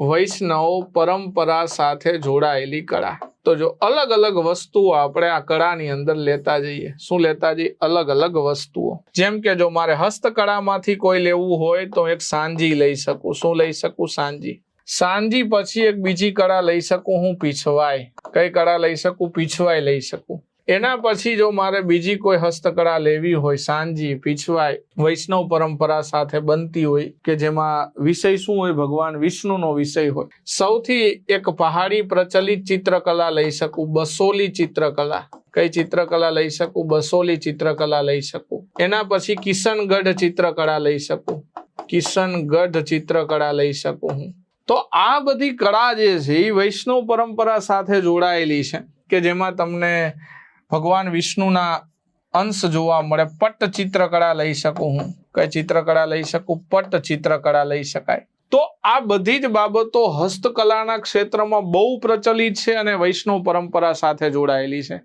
વૈષ્ણવ પરંપરા સાથે જોડાયેલી કળા. તો જો અલગ અલગ વસ્તુઓ આપણે આ કળાની અંદર લેતા જઈએ, શું લેતા જઈએ? અલગ અલગ વસ્તુઓ. જેમ કે જો મારે હસ્તકળામાંથી કોઈ લેવું હોય તો એક સાંજી લઈ શકું. શું લઈ શકું? સાંજી. સાંજી પછી એક બીજી કળા લઈ શકું હું પીછવાય કઈ કળા લઈ શકું? પીછવાય લઈ શકું. એના પછી જો મારે બીજી કોઈ હસ્તકળા લેવી હોય, સાંજી પીછવાય વૈષ્ણવ પરંપરા સાથે બનતી હોય કે જેમાં વિષય શું હોય, ભગવાન વિષ્ણુનો વિષય હોય, સૌથી એક પહાડી પ્રચલિત ચિત્રકલા લઈ શકું, બસોલી ચિત્રકલા. કઈ ચિત્રકલા લઈ શકું? બસોલી ચિત્રકલા લઈ શકું. એના પછી કિશનગઢ ચિત્રકળા લઈ શકું. કિશનગઢ ચિત્રકળા લઈ શકું હું. તો આ બધી કળા જે છે, એ વૈષ્ણવ પરંપરા સાથે જોડાયેલી છે, કે જેમાં તમને ભગવાન વિષ્ણુના અંશ જોવા મળે પટ્ટ ચિત્રકળા લઈ શકું હું? કઈ ચિત્રકળા લઈ શકું? પટ્ટ ચિત્રકળા લઈ શકાય. તો આ બધી જ બાબતો હસ્તકલાના ક્ષેત્રમાં બહુ પ્રચલિત છે અને વૈષ્ણવ પરંપરા સાથે જોડાયેલી છે.